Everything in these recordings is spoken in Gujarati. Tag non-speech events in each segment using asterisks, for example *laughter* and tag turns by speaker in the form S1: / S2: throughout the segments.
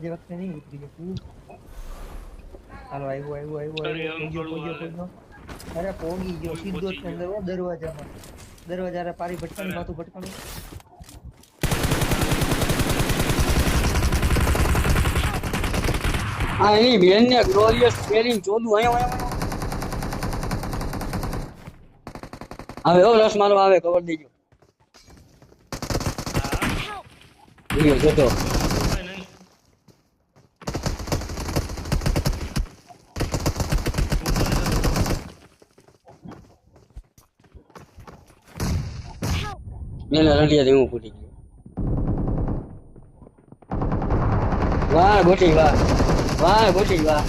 S1: આજે વખતે નહીં ઉતરી શકું હાલો આવ્યો આવ્યો આવ્યો
S2: અરે,
S1: પોગી ગયો સીધો જ અંદર દરવાજામાં દરવાજા પારી ભટકાની. માથું ભટકાનું
S3: હા એની બેન ને ગ્લોરિયસ પહેરીને ચોદું અહીંયા અહીંયા હવે એવો રસ મારો આવે ખબર દેજો જોતો
S2: કાંઈ નહીં.
S3: મેલે રંડિયા હું ફૂટી ગયો વાહ ગોટી વાહ વાહ ગોટી વાહ.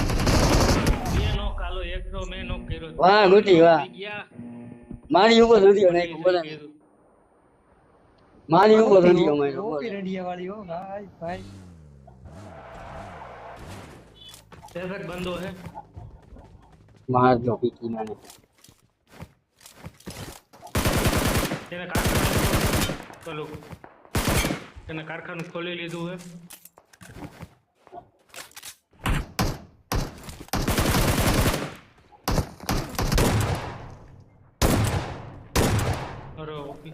S3: વાહ, ગોટી, વાહ. મારી ઉપર રંડિયો નાખ્યો બોલે મારી ઉપર
S1: સુધી રંડિયા વાળી હો ભાઈ ભાઈ
S2: બંધો હે
S3: મારજો પીકી નાને
S2: તેને કારખાનું ચલો. તેને કારખાનું ખોલી લીધું હે. અરે ઓકે.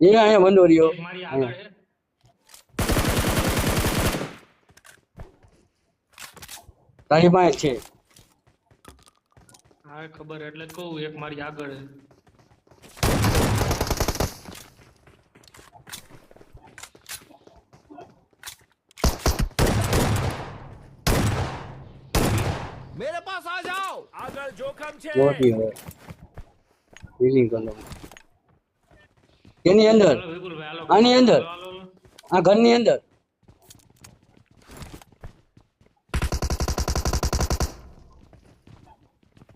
S3: એ અહીંયા બંધો રહ્યો.
S2: મારી આગળ હે.
S3: તારી પાસે છે.
S2: હા ખબર એટલે કહું એક મારી આગળ
S4: આગળ જોખમ છે
S3: ગોટી હવે ફિલિંગ કર લો એની અંદર
S2: હાલો વિપુલભાઈ હાલો
S3: આની અંદર?
S2: હાલો, હાલો,
S3: આ ઘરની અંદર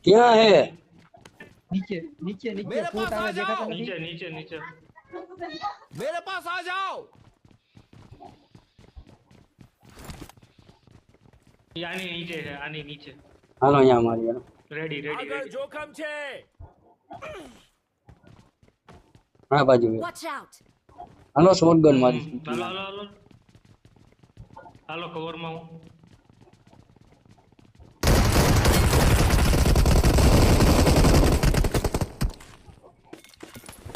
S3: ક્યાં હે
S1: નીચે નીચે નીચે
S4: મેરે
S1: ફૂટ
S4: પાસ
S1: આવે
S4: આ જાઓ.
S1: દેખાતા
S2: નીચે
S1: નથી
S2: નીચે નીચે
S4: मेरे पास आ जाओ
S2: ઈ આની નીચે છે આની નીચે
S3: હાલો અહીંયા મારી હાલો.
S2: રેડી રેડી
S4: આગળ
S2: રેડી
S4: જોખમ છે.
S3: આ બાજુ. હે.
S5: Watch out!
S3: હાલો શોટગન મારી
S2: હાલો હાલો હાલો. હાલો કવરમાં હું.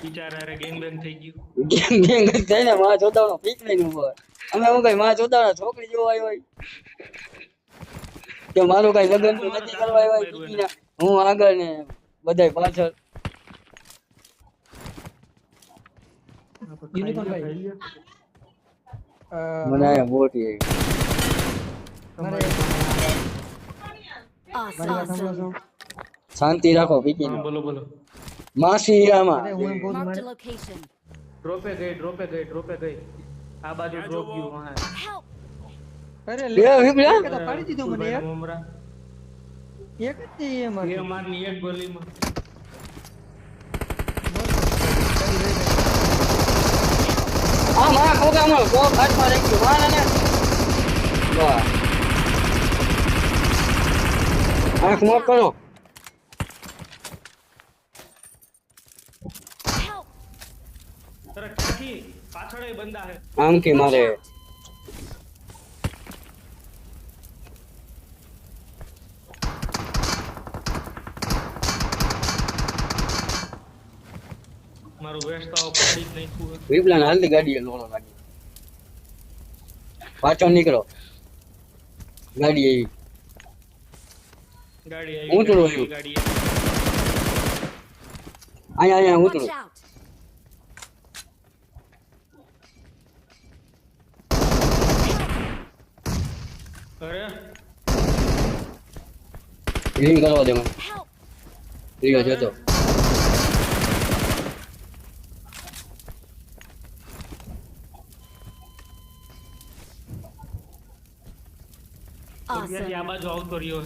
S2: બિચારા રે ગેંગ બેંગ થઈ ગયું.
S3: ગેંગ ગેંગ જ થઈને માં જોતાવનો પીક લઈને ઊભો હોય. અમે હું કઈ માં જોતાવના છોકરી જોવા આવ્યો હોય. કે મારું કઈ લગ્ન તો નથી કરવા આવ્યો હોય હું આગળ ને બધાય પાછળ. મને આ મોટી શાંતિ રાખો પીકી
S2: બોલો બોલો.
S3: માસી
S5: location.
S2: ડ્રોપે ગઈ ડ્રોપે ગઈ ડ્રોપે ગઈ. આ બાજુ ડ્રોપ ગયું હા
S5: Help!
S1: અરે
S3: બે
S1: લે તો પાડી દીધું મને યાર એક. જ છે એમાં
S2: એ મારની એક ગોલીમાં.
S3: આ માં ખોગામાં કોક હાથમાં રહી ગયો માં વાહ. આંખ મોટ કરો.
S2: આમ કે પાછળ બંદા હે
S3: આમથી મારે
S2: મારું વેસ્ટ આવો પાડી જ નાખ્યું હે.
S3: વિપલાને હાલતી ગાડીએ લોડો લાગી પાછળ નીકળો ગાડી એવી
S2: ગાડી
S3: હું તો
S2: આવી
S3: રોયું.
S2: ગાડી
S3: અહીંયા અહીંયા
S5: Watch
S3: ઉતરો
S5: out!
S2: અરે
S3: રિંગ કરવા દે મને
S5: Help!
S3: રીયો જતો
S2: આ બાજુ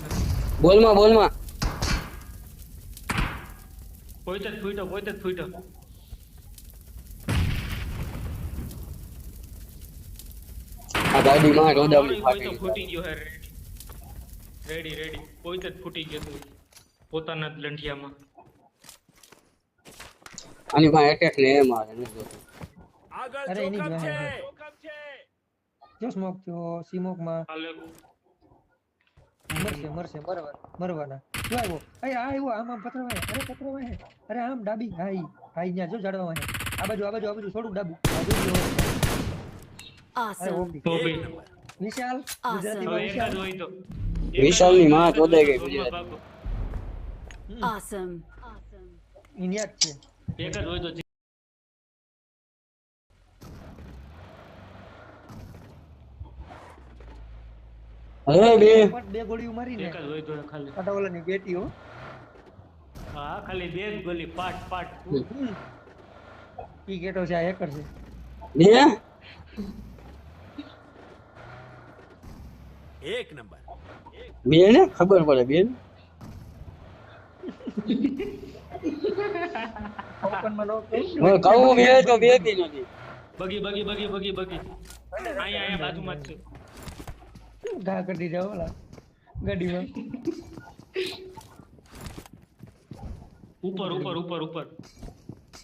S2: છે
S3: બોલમાં બોલમાં.
S2: જ જ
S3: આ ફૂટી
S2: ગયો હે રેડી રેડી પોઈતે જ ફૂટી ગયો પોતાના જ લંઠિયામાં
S3: આની પાસે એટેક ને મારે નથી જોતું.
S4: આગળ જોખમ છે જોખમ છે.
S1: જો સ્મોક થયો સ્મોકમાં.
S2: હાલે.
S1: મરશે મરશે મરવા મરવાના. જો આવ્યો અરે આ આવ્યો આમ આમ પથરાવા અરે પથરાવા હે. અરે આમ ડાબી હાઈ હાઈ ન્યા જો જાડવા વાય આ બાજુ આ બાજુ આ બાજુ થોડું ડાબુ. આ બાજુ જો. વિશાલ. ગુજરાતીમાં વિશાલ
S2: હોય તો.
S3: વિશાલની માં ચોદાઈ ગઈ ગુજરાતી.
S1: આસમ જ છે.
S2: એક જ હોય તો
S3: અરે બે.
S1: બે ગોળીઓ મારીને
S2: એક જ હોય તો ખાલી.
S1: પટાવાલાની બેટી હો
S2: હા ખાલી બે જ ગોલી પાટ પાટ.
S1: ઈ ગેટો છે આ હેકર છે.
S3: બે?
S4: એક નંબર.
S3: બે ને? ખબર પડે બે
S1: ઓપનમાં નો
S3: કહું બે તો બેથી નથી.
S2: બગી બગી બગી બગી બગી. અહીંયા અહીંયા બાજુમાં જ છે.
S1: ઘા કરી જાવ ઓલા ગાડીમાં.
S2: ઉપર ઉપર ઉપર ઉપર.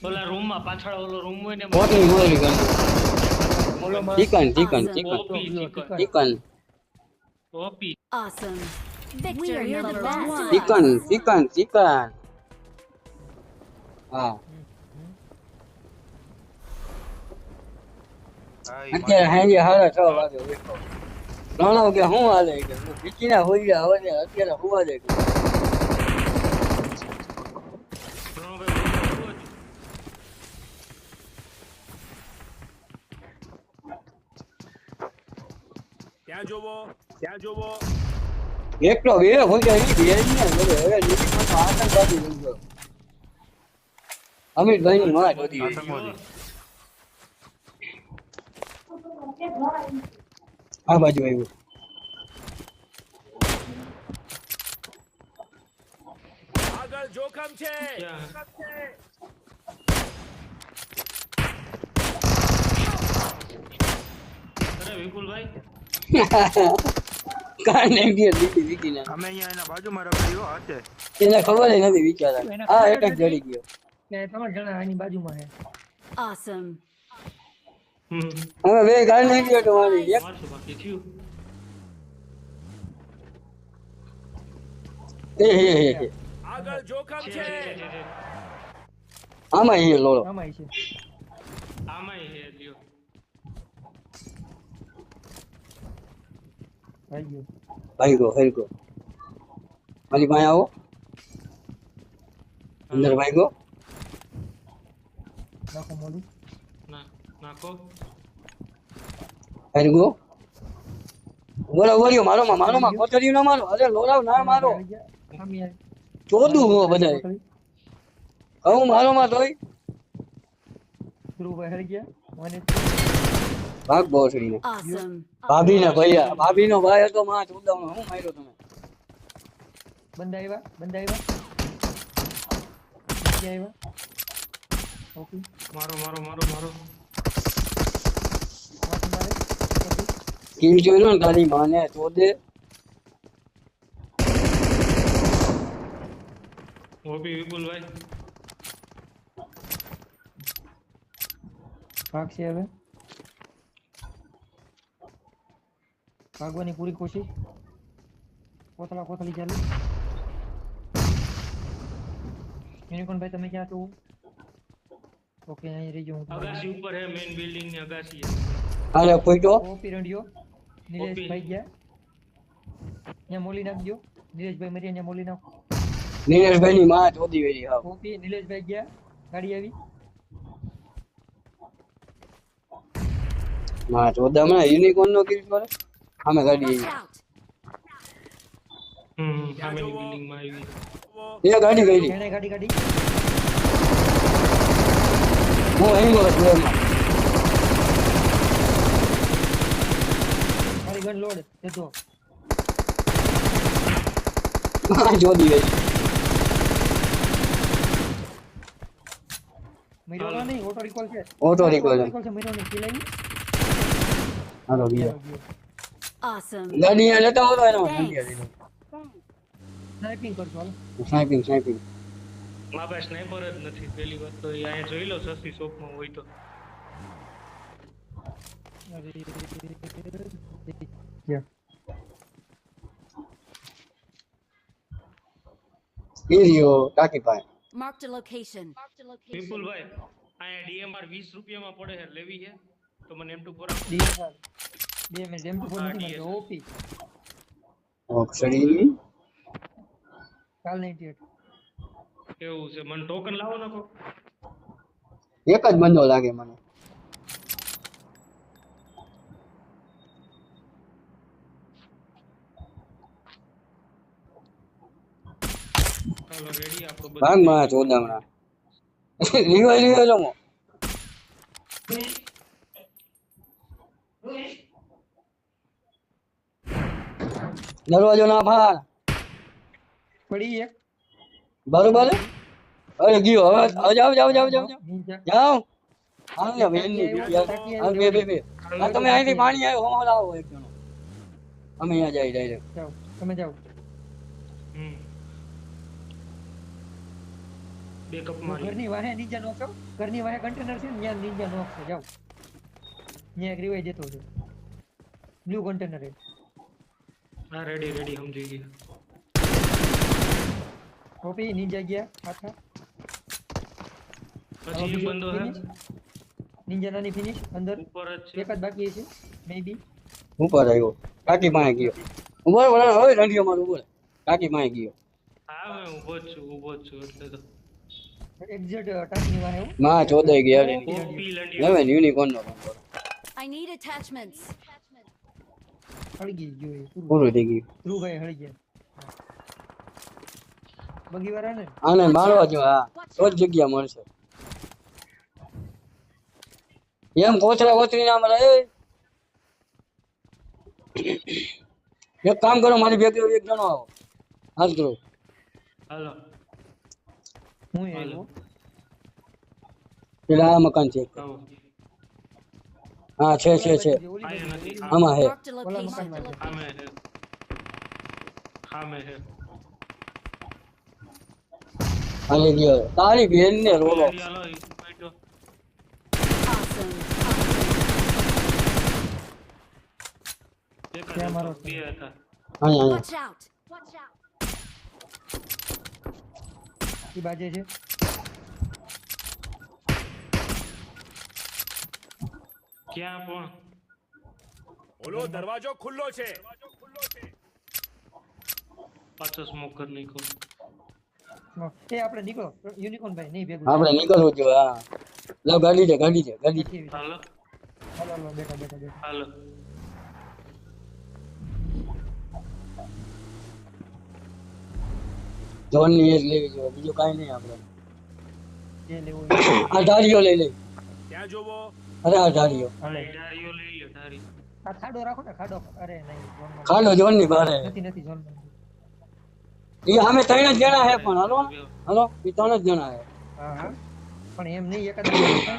S2: ઓલા રૂમમાં પાછળ ઓલો રૂમ હોય ને
S3: મોટી મોટી
S2: chicken
S3: chicken
S2: chicken.
S5: Chicken. Chicken. OP. Best.
S3: Chicken chicken chicken. હા. અત્યારે હાંજે સાડા છ વાગે પ્રણવ કે હું હાલે કે ભીચીના હોઈ ગયા હવે ને અત્યારે હોવા દે
S4: ત્યાં જોવો? ત્યાં જોવો?
S3: એકલો હોય કે અમિતભાઈ આ બાજુ આવ્યું.
S4: આગળ જોખમ છે.
S2: અરે વિપુલભાઈ. *laughs*
S3: કાંઈ નહીં ગયો દીધી ના
S6: અમે અહીંયા એના બાજુમાં રખડ્યો હાથે.
S3: એને ખબર નથી વિચારા હા એક જ જડી ગયો.
S1: ને ત્રણ જણા આની બાજુમાં.
S2: હમ
S3: હવે બે ગાડી નહીં. ગયો તમારી એક હે હે હે
S4: આગળ જોખમ
S2: છે.
S3: આમાં એ લોળો.
S1: આમાં છે.
S2: આમાં છે લ્યો.
S1: ભાઈ ગયો.
S3: ભાઈ ગયો હેલ ગયો. મારી પાસે આવો. અંદર ભાઈ ગયો
S1: નાખો મોડું
S2: નાખો
S3: હરી ગો બોલો બોલ્યો મારો માં મારો માં કોથળી ના મારો અરે લોરાવ ના મારો
S1: આવી ગયા. સામે આવી.
S3: ચોદું હો બધા કહું મારો માં તોય
S1: ધ્રુવભાઈ હરી ગયા મને
S3: ભાગ બોસડીને
S5: Awesome.
S3: ભાભી ને ભૈયા ભાભી નો ભાઈ હતો માં ચોદાવનો હું માર્યો તમે
S1: બંધ આવ્યા બંધ આવ્યા બીજા આવ્યા ઓકે
S2: મારો મારો મારો મારો
S1: માથું મારે ઓકે.
S3: કિલ જોઈ ને તારી માને ચોદે
S2: ઓપી વિપુલભાઈ.
S1: ભાગશે હવે. ભાગવાની પૂરી કોશિશ. કોથળા કોથળી ચાલુ. યુનિકોર્ન ભાઈ તમે ક્યાં છો? ઓકે અહીં રહી જાઉં હું
S2: અગાસી ઉપર હે મેઈન બિલ્ડિંગની અગાસી હે.
S3: અરે પોઈટો
S1: ઓપી રંડિયો. નિલેશભાઈ ગયા. અહીંયા મોલી નાખજો. નિલેશભાઈ મરી અહીંયા મોલી નાખો.
S3: નિલેશભાઈ ની માં ચોદી વેરી હા.
S1: ઓપી નિલેશભાઈ ગયા. ગાડી આવી.
S3: માં ચોદા માં યુનિકોર્ન નો કિલ કરે અમે ગાડી આવી.
S2: સામેની બિલ્ડિંગમાં આવી.
S3: એ ગાડી ગઈ.
S1: ગાડી ગાડી
S3: હું અહીં ગયો છું એમાં.
S1: મારી ગન લોડ જતો
S3: માં ચોદી વેરી
S1: મિરોનો નહીં ઓટો રિકોલ છે
S3: ઓટો રિકોલ
S1: રિકોલ છે મિરોની કિલાઈ
S3: હાલો બીજા
S5: Awesome.
S3: ગાડી અહીંયા લેતા હોતો એનો સંધ્યા દીધો
S1: સ્નાઇપિંગ કરજો હાલો
S3: સ્નાઇપિંગ સ્નાઇપિંગ
S2: મારા પાસે સ્નાઈપર જ નથી પેલી વાત તો એ અહીંયા જોઈ લો સસ્તી શોપમાં હોય તો
S1: Yeah.
S3: વીડિયો ટાકી પાસે
S5: Marked a location. Marked a location.
S2: વિપુલભાઈ અહીંયા ડીએમઆર વીસ રૂપિયામાં પડે છે લેવી છે તો મને M two four
S1: DMR. DMR, જેમ તો
S2: હા,
S1: નથી
S2: DMR.
S1: ઓપી
S3: ઓક્સડી
S1: કાલ 98
S2: કેવું છે મને ટોકન લાવો નાખો
S3: એક જ બંદો લાગે મને
S2: ચાલો રેડી આપણો બધું
S3: ભાગમાં ચોદામણા લીવાય લીવાય જમો. દરવાજો ના ફાળ
S1: પડી એક.
S3: બરોબર અરે ગયો હવે આવ જાઓ જાવ જાવ જાવ જાઓ. જાઓ હાલ ને બેનની હાલ બે બે બે. તમે અહીંથી પાણી આવ્યો હમણાં લાવો એક જણો. અમે અહીંયા જઈ ડાયરેક્ટ
S1: જાઓ તમે જાઓ.
S2: હમ. બે કપ મારી
S1: ઘરની વાહે નીચે નોખો ઘરની વાહે કન્ટેનર છે ને ત્યાં નીચે નોખો જાઓ ત્યાં એક રિવાઈ જતો છે બ્લુ કન્ટેનર છે
S2: હા રેડી રેડી સમજી ગયા
S1: કોપી નીચે ગયા પાછા
S2: પછી એ બંધો હે
S1: નીચે નાની ફિનિશ અંદર
S2: ઉપર જ છે
S1: એક જ બાકી છે મે બી
S3: ઉપર આવ્યો કાકી પાસે ગયો ઊભો રહો, ઊભો હવે રંડિયો મારું ઊભો રહે. કાકી પાસે ગયો
S2: હા મેં ઊભો જ છું ઊભો જ છું એટલે તો
S1: એક્ઝેક્ટ ટાંકની વાહે હો.
S3: માં ચોદાઈ ગયા રે
S2: કોપી લંડી
S3: હવે યુનિકોર્ન નો બંધો
S5: I need attachments.
S1: હળગી ગયો એ પૂરું
S3: પૂરું થઈ ગયું
S1: ધ્રુવભાઈ હળી ગયા બગી વાળા ને
S3: આને મારવા જો હા તો જ જગ્યા મળશે એમ કોથરા કોથરી ના મળે એ. એક કામ કરો મારી ભેગી એક જણો આવો હાલ કરો
S2: હાલો
S1: હું
S3: પેલા આ મકાન છે. હા છે છે છે. આમાં હે. હાલી ગયો. તારી બેન ને રોલો
S5: Watch out. Watch out.
S1: ઈ બાજે છે
S2: ક્યાં પણ
S4: ઓલો દરવાજો ખુલ્લો છે
S2: પાછો સ્મોક કરી નાખ્યો
S1: એ આપણે નીકળો યુનિકોર્ન ભાઈ નહીં ભેગું
S3: આપણે નીકળવું જોઈએ હા લો ગાડી છે ગાડી છે ગાડી છે
S1: નથી.
S2: હાલો
S1: હાલો હાલો બેઠા બેઠા બેઠા
S2: હાલો
S3: જોનની એજ લેવી જોઈએ બીજું કાંઈ નહીં આપણે. આ ધારીઓ લઈ લે.
S4: ત્યાં જોવો?
S3: અરે આ ધારીઓ.
S2: લઈ
S1: આ ખાડો રાખો ને ખાડો. અરે નહીં
S3: ખાડો જોનની બારે
S1: નથી નથી જોન
S3: એ અમે ત્રણ જ જણા હે પણ હાલો હાલો એ ત્રણ જ જણા હે
S1: હા હા. પણ એમ નહીં એકાદ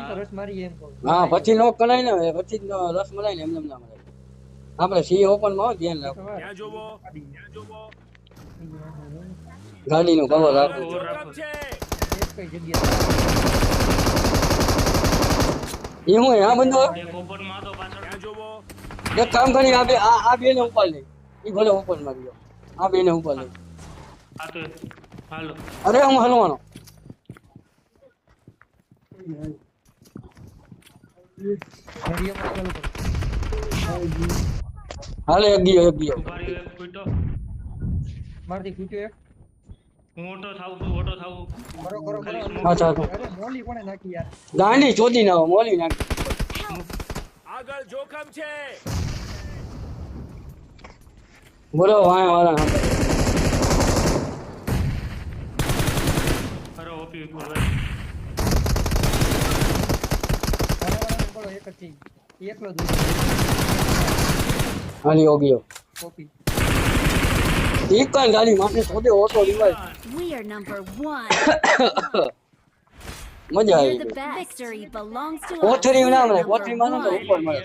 S1: તો રસ મારી એમ કહું.
S3: હા પછી નો કરાય ને પછી રસ મળાય ને એમ એમ ના મળાય આપણે સી ઓપનમાં ધ્યાન રાખો.
S4: ત્યાં જોવો? ત્યાં જોવો?
S3: ગાડી નું કવર રાખો. એ હું આ બંધો?
S2: એક ઓપનમાં તો પાછળ
S4: ત્યાં જોવો.
S3: એક કામ કરી આ બે આ બે ને ઉપર લઈ એ ભલે ઉપર મારી ગયો આ બે ને ઉપર લઈ
S2: આ તો હાલો.
S3: અરે હું હલવાનો. હાલે એક ગયો એક ગયો.
S1: મારથી ખૂટ્યો એક?
S2: ઓટો થાઉં છું
S1: કરો કરો કરો.
S3: અચ્છા અચ્છા.
S1: અરે મોલી કોણે નાખી યાર?
S3: ગાંડી ચોદી ના મોલી નાખી.
S4: આગળ જોખમ છે.
S3: બોલો વાય વાળા
S2: અરે ઓપી
S1: બોલો એક જ થઈ એકલો જ
S3: હાલી ઓગિયો
S1: કોપી
S3: એક કાન ગાડી માથે સોદે auto revive
S5: We are number one. *coughs*
S3: મજા
S5: We're
S3: આવી
S5: the
S3: ગઈ
S5: best. Victory belongs to us.
S3: કોથળી ના મળે
S5: Number
S3: કોથળી માનો તો
S5: one.
S3: ઉપર મળે